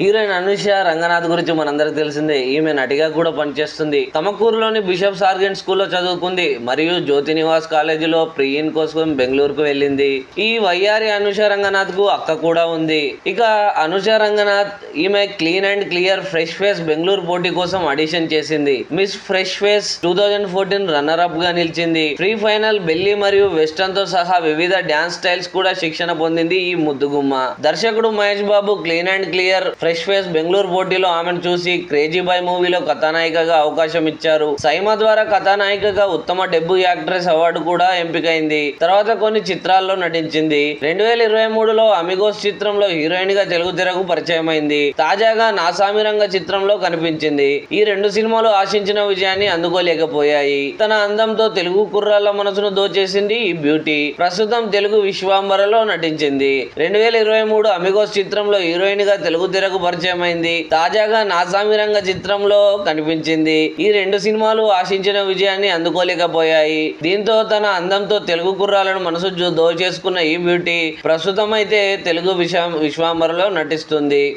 Heroine Anusha Ranganath గురించి మనందరికి తెలిసిందే. ఈమె నటిగా కూడా పనిచేస్తుంది. తమకూరులోని బిషప్ సార్గెంట్ స్కూల్లో చదువుకుంది. మరియు జ్యోతి నివాస్ కాలేజీలో ప్రియిన్ కోసం బెంగళూరుకు వెళ్ళింది. ఈ వయ్యారి అనుష రంగనాథ్కు అక్క కూడా ఉంది. ఇక అనుష రంగనాథ్ ఈమె clean and clear fresh face Bengaluru పోటీ కోసం ఆడిషన్ చేసింది. Miss fresh face two thousand fourteen runner అప్గా నిలిచింది. ప్రీ ఫైనల్ బెల్లి మరియు వెస్టర్న్తో సహా వివిధ డ్యాన్స్ స్టైల్స్ కూడా శిక్షణ పొందింది ఈ ముద్దుగుమ్మ. దర్శకుడు Mahesh Babu clean and clear fresh face Bengaluru పోటీలో ఆమెను చూసి క్రేజీ బాయ్ మూవీలో కథానాయికగా అవకాశం ఇచ్చారు. సైమా ద్వారా కథానాయికగా ఉత్తమ డెబ్యూ యాక్ట్రెస్ అవార్డు కూడా ఎంపికైంది. తర్వాత కొన్ని చిత్రాల్లో నటించింది. రెండు వేల ఇరవై మూడులో అమిగోస్ చిత్రంలో హీరోయిన్గా తెలుగు తెరకు పరిచయం అయింది తాజాగా నాసామిరంగ చిత్రంలో కనిపించింది. ఈ రెండు సినిమాలు ఆశించిన విజయాన్ని అందుకోలేకపోయాయి. తన అందంతో తెలుగు కుర్రాళ్ళ మనసును దోచేసింది ఈ బ్యూటీ. ప్రస్తుతం తెలుగు విశ్వాంబరలో నటించింది. రెండు వేల ఇరవై మూడు అమిగోస్ చిత్రంలో హీరోయిన్గా తెలుగు తెరకు పరిచయం పరిచయమైంది. తాజాగా నాసామిరంగ చిత్రంలో కనిపించింది. ఈ రెండు సినిమాలు ఆశించిన విజయాన్ని అందుకోలేకపోయాయి. దీంతో తన అందంతో తెలుగు కుర్రాలను మనసు దోచేసుకున్న ఈ బ్యూటీ ప్రస్తుతం అయితే తెలుగు విశ్వ విశ్వాంబరలో నటిస్తుంది.